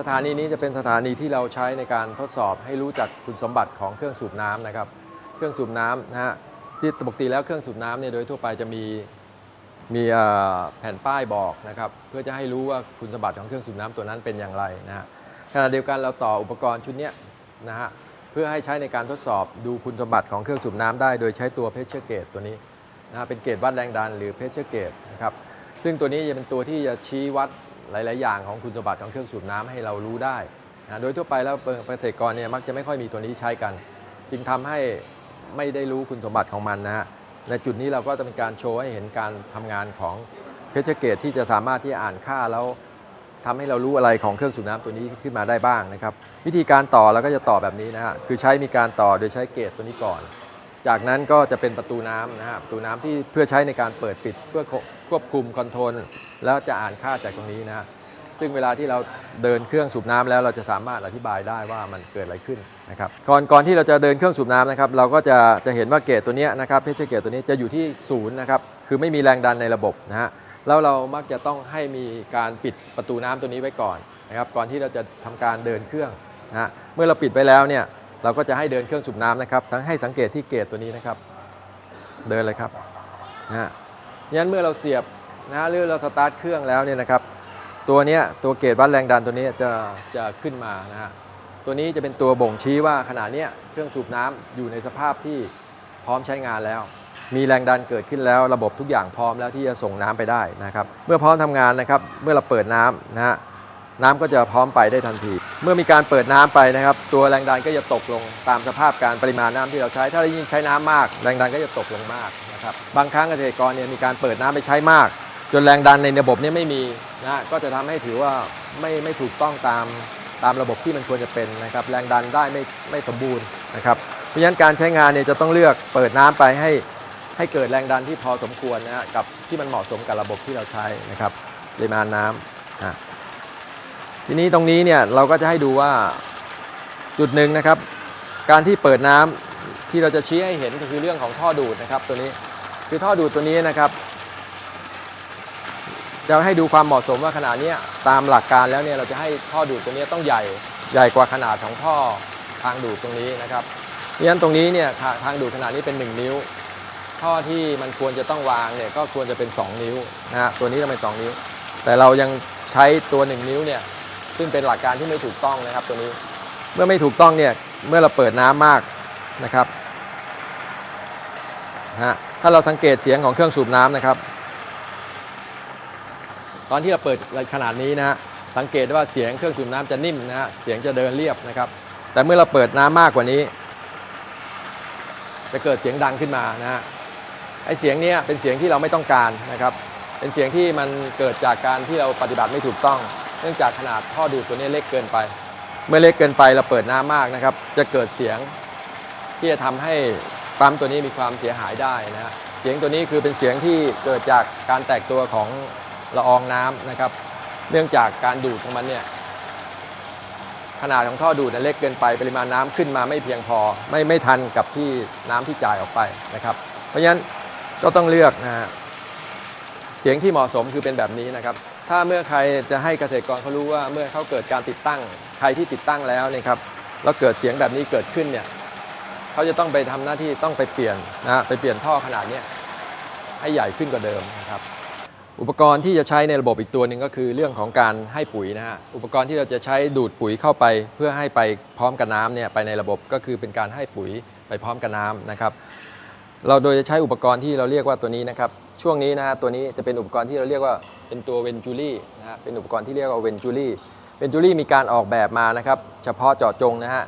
สถานีนี้จะเป็นสถานีที่เราใช้ในการทดสอบให้รู้จักคุณสมบัติของเครื่องสูบน้ำนะครับ เครื่องสูบน้ำนะฮะที่ปกติแล้วเครื่องสูบน้ำเนี่ยโดยทั่วไปจะมีมีแผ่นป้ายบอกนะครับ เพื่อจะให้รู้ว่าคุณสมบัติของเครื่องสูบน้ำตัวนั้นเป็นอย่างไรนะฮะขณะเดียวกันเราต่ออุปกรณ์ชุดนี้นะฮะเพื่อให้ใช้ในการทดสอบดูคุณสมบัติของเครื่องสูบน้ำได้ โดยใช้ตัวเพชเชอร์เกตตัวนี้นะฮะเป็นเกจวัดแรงดันหรือเพชเชอร์เกตนะครับซึ่งตัวนี้จะเป็นตัวที่จะชี้วัด หลาย ๆ อย่างของคุณสมบัติของเครื่องสูบน้ำให้เรารู้ได้นะโดยทั่วไปแล้วเกษตรกรเนี่ยมักจะไม่ค่อยมีตัวนี้ใช้กัน จึงทำให้ไม่ได้รู้คุณสมบัติของมันนะฮะในจุดนี้เราก็จะเป็นการโชว์ให้เห็นการทำงานของเพชรเกตที่จะสามารถที่จะอ่านค่าแล้วทำให้เรารู้อะไรของเครื่องสูบน้ำตัวนี้ขึ้นมาได้บ้างนะครับ วิธีการต่อเราก็จะต่อแบบนี้นะฮะคือใช้มีการต่อโดยใช้เกตตัวนี้ก่อน จากนั้นก็จะเป็นประตูน้ำนะฮะประตูน้ำที่เพื่อใช้ในการเปิดปิดเพื่อควบคุมคอนโทรลแล้วจะอ่านค่าจากตรงนี้นะฮะซึ่งเวลาที่เราเดินเครื่องสูบน้ำแล้วเราจะสามารถอธิบายได้ว่ามันเกิดอะไรขึ้นนะครับก่อนก่อนที่เราจะเดินเครื่องสูบน้ำนะครับเราก็จะจะเห็นว่าเกจตัวนี้นะครับเพชรเกจตัวนี้จะอยู่ที่ศูนย์นะครับคือไม่มีแรงดันในระบบนะฮะแล้วเรามักจะต้องให้มีการปิดประตูน้ำตัวนี้ไว้ก่อนนะครับก่อนที่เราจะทำการเดินเครื่องนะฮะเมื่อเราปิดไว้แล้วเนี่ย เราก็จะให้เดินเครื่องสูบน้ำนะครับให้สังเกตที่เกจตัวนี้นะครับ เดินเลยครับนะฮะงั้นเมื่อเราเสียบนะฮะหรือเราสตาร์ทเครื่องแล้วเนี่ยนะครับ ตัวเนี้ยตัวเกจวัดแรงดันตัวนี้จะจะขึ้นมานะฮะตัวนี้จะเป็นตัวบ่งชี้ว่าขณะเนี้ยเครื่องสูบน้ำอยู่ในสภาพที่พร้อมใช้งานแล้ว มีแรงดันเกิดขึ้นแล้ว ระบบทุกอย่างพร้อมแล้วที่จะส่งน้ำไปได้นะครับ เมื่อพร้อมทำงานนะครับ เมื่อเราเปิดน้ำนะฮะน้ำก็จะพร้อมไปได้ทันที เมื่อมีการเปิดน้ำไปนะครับ ตัวแรงดันก็จะตกลงตามสภาพการปริมาณน้ำที่เราใช้ ถ้าเรายิ่งใช้น้ำมาก แรงดันก็จะตกลงมากนะครับบางครั้งเกษตรกรเนี่ยมีการเปิดน้ำไปใช้มาก จนแรงดันในระบบเนี้ไม่มีนะก็จะทำให้ถือว่าไม่ไม่ถูกต้องตามตามระบบที่มันควรจะเป็นนะครับ แรงดันได้ไม่ไม่สมบูรณ์นะครับเพราะฉะนั้นการใช้งานเนี่ยจะต้องเลือกเปิดน้ำไปให้ให้เกิดแรงดันที่พอสมควรนะฮะกับที่มันเหมาะสมกับระบบที่เราใช้นะครับปริมาณน้ำอะ ทีนี้ตรงนี้เนี่ยเราก็จะให้ดูว่าจุดหนึ่งนะครับ การที่เปิดน้ำที่เราจะชี้ให้เห็นก็คือเรื่องของท่อดูดนะครับ ตัวนี้คือท่อดูดตัวนี้นะครับ จะให้ดูความเหมาะสมว่าขนาดนี้ตามหลักการแล้วเนี่ยเราจะให้ท่อดูดตัวนี้ต้องใหญ่ใหญ่กว่าขนาดของท่อทางดูดตรงนี้นะครับเพราะฉะนั้นตรงนี้เนี่ยทาทางดูดขนาดนี้เป็น 1 นิ้ว ท่อที่มันควรจะต้องวางเนี่ยก็ควรจะเป็น 2 นิ้วนะฮะตัวนี้ต้องเป็น2นิ้ว แต่เรายังใช้ตัว 1 นิ้วเนี่ย ซึ่งเป็นหลักการที่ไม่ถูกต้องนะครับตัวนี้ เมื่อไม่ถูกต้องเนี่ยเมื่อเราเปิดน้ำมากนะครับฮะถ้าเราสังเกตเสียงของเครื่องสูบน้ำนะครับ ตอนที่เราเปิดขนาดนี้นะฮะสังเกตได้ว่าเสียงเครื่องสูบน้ำจะนิ่มนะฮะเสียงจะเดินเรียบนะครับ แต่เมื่อเราเปิดน้ำมากกว่านี้ จะเกิดเสียงดังขึ้นมานะฮะไอเสียงเนี้ยเป็นเสียงที่เราไม่ต้องการนะครับ เป็นเสียงที่มันเกิดจากการที่เราปฏิบัติไม่ถูกต้อง นื่องจากขนาดท่อดูดตัวนี้เล็กเกินไป เมื่อเล็กเกินไปเราเปิดน้ำมากนะครับ จะเกิดเสียงที่จะทำให้ปั๊มตัวนี้มีความเสียหายได้นะฮะเสียงตัวนี้คือเป็นเสียงที่เกิดจากการแตกตัวของละอองน้ำนะครับ เนื่องจากการดูดของมันเนี่ยขนาดของท่อดูดเนเล็กเกินไปปริมาณน้ำขึ้นมาไม่เพียงพอ ไม่ไม่ทันกับที่น้ำที่จ่ายออกไปนะครับ เพราะฉะนั้นก็ต้องเลือกนะฮะเสียงที่เหมาะสมคือเป็นแบบนี้นะครับ ถ้าเมื่อใครจะให้เกษตรกรเขารู้ว่าเมื่อเขาเกิดการติดตั้ง ใครที่ติดตั้งแล้วเนี่ยครับแล้วเกิดเสียงแบบนี้เกิดขึ้นเนี่ยเขาจะต้องไปทำหน้าที่ต้องไปเปลี่ยนนะไปเปลี่ยนท่อขนาดนี้ให้ใหญ่ขึ้นกว่าเดิมนะครับ อุปกรณ์ที่จะใช้ในระบบอีกตัวหนึ่งก็คือเรื่องของการให้ปุ๋ยนะฮะอุปกรณ์ที่เราจะใช้ดูดปุ๋ยเข้าไป เพื่อให้ไปพร้อมกับน้ำเนี่ยไปในระบบก็คือเป็นการให้ปุ๋ยไปพร้อมกับน้ำนะครับ เราโดยจะใช้อุปกรณ์ที่เราเรียกว่าตัวนี้นะครับ ช่วงนี้นะฮะตัวนี้จะเป็นอุปกรณ์ที่เราเรียกว่าเป็นตัวเวนจูรี่นะฮะเป็นอุปกรณ์ที่เรียกว่าเวนจูรี่เวนจูรี่มีการออกแบบมานะครับเฉพาะเจาะจงนะฮะ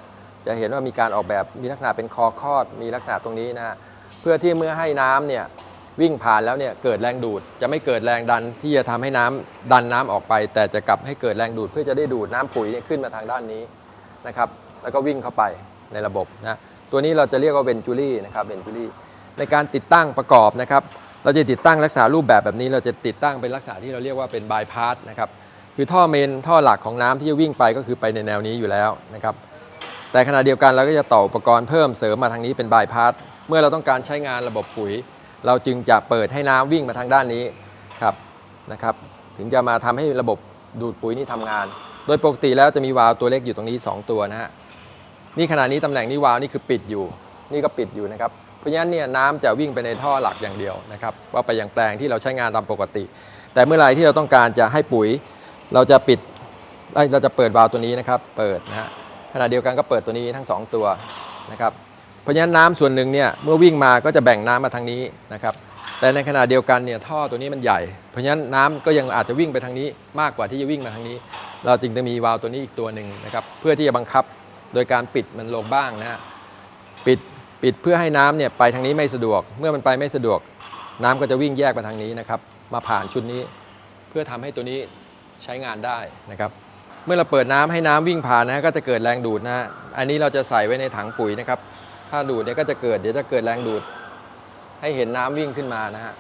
จะเห็นว่ามีการออกแบบมีลักษณะเป็นคอคอด มีลักษณะตรงนี้นะฮะเพื่อที่เมื่อให้น้ำเนี่ยวิ่งผ่านแล้วเนี่ยเกิดแรงดูด จะไม่เกิดแรงดันที่จะทำให้น้ำดันน้ำออกไป แต่จะกลับให้เกิดแรงดูด เพื่อจะได้ดูดน้ำปุ๋ยเนี่ยขึ้นมาทางด้านนี้นะครับแล้วก็วิ่งเข้าไปในระบบนะตัวนี้เราจะเรียกว่าเวนจูรี่นะครับเวนจูรี่ในการติดตั้งประกอบนะครับ เราจะติดตั้งลักษณะรูปแบบแบบนี้ เราจะติดตั้งเป็นลักษณะที่เราเรียกว่าเป็นบายพาสนะครับคือท่อเมนท่อหลักของน้ำที่จะวิ่งไปก็คือไปในแนวนี้อยู่แล้วนะครับแต่ขณะเดียวกันเราก็จะต่ออุปกรณ์เพิ่มเสริมมาทางนี้เป็นบายพาสเมื่อเราต้องการใช้งานระบบปุ๋ย เราจึงจะเปิดให้น้ำวิ่งมาทางด้านนี้ครับนะครับถึงจะมาทำให้ระบบดูดปุ๋ยนี่ทำงาน โดยปกติแล้วจะมีวาล์วตัวเล็กอยู่ตรงนี้ 2 ตัวนะฮะนี่ขณะนี้ตำแหน่งนี้วาล์วนี่คือปิดอยู่ นี่ก็ปิดอยู่นะครับ เพราะฉะนั้นเนี่ยน้ำจะวิ่งไปในท่อหลักอย่างเดียวนะครับว่าไปยังแปลงที่เราใช้งานตามปกติ แต่เมื่อไรที่เราต้องการจะให้ปุ๋ย เราจะปิดเราจะเปิดวาล์วตัวนี้นะครับ เปิดนะฮะขณะเดียวกันก็เปิดตัวนี้ทั้งสองตัวนะครับเพราะฉะนั้นน้ำส่วนหนึ่งเนี่ยเมื่อวิ่งมาก็จะแบ่งน้ำมาทางนี้นะครับแต่ในขณะเดียวกันเนี่ยท่อตัวนี้มันใหญ่ เพราะฉะนั้นน้ำก็ยังอาจจะวิ่งไปทางนี้มากกว่าที่จะวิ่งมาทางนี้ เราจึงจะมีวาล์วตัวนี้อีกตัวหนึ่งนะครับเพื่อที่จะบังคับโดยการปิดมันลงบ้างนะฮะปิด ปิดเพื่อให้น้ำเนี่ยไปทางนี้ไม่สะดวก เมื่อมันไปไม่สะดวก น้ำก็จะวิ่งแยกมาทางนี้นะครับมาผ่านชุดนี้ เพื่อทำให้ตัวนี้ใช้งานได้นะครับ เมื่อเราเปิดน้ำให้น้ำวิ่งผ่านนะฮะก็จะเกิดแรงดูดนะฮะอันนี้เราจะใส่ไว้ในถังปุ๋ยนะครับถ้าดูดเนี่ยก็จะเกิดเดี๋ยวจะเกิดแรงดูด ให้เห็นน้ำวิ่งขึ้นมานะฮะ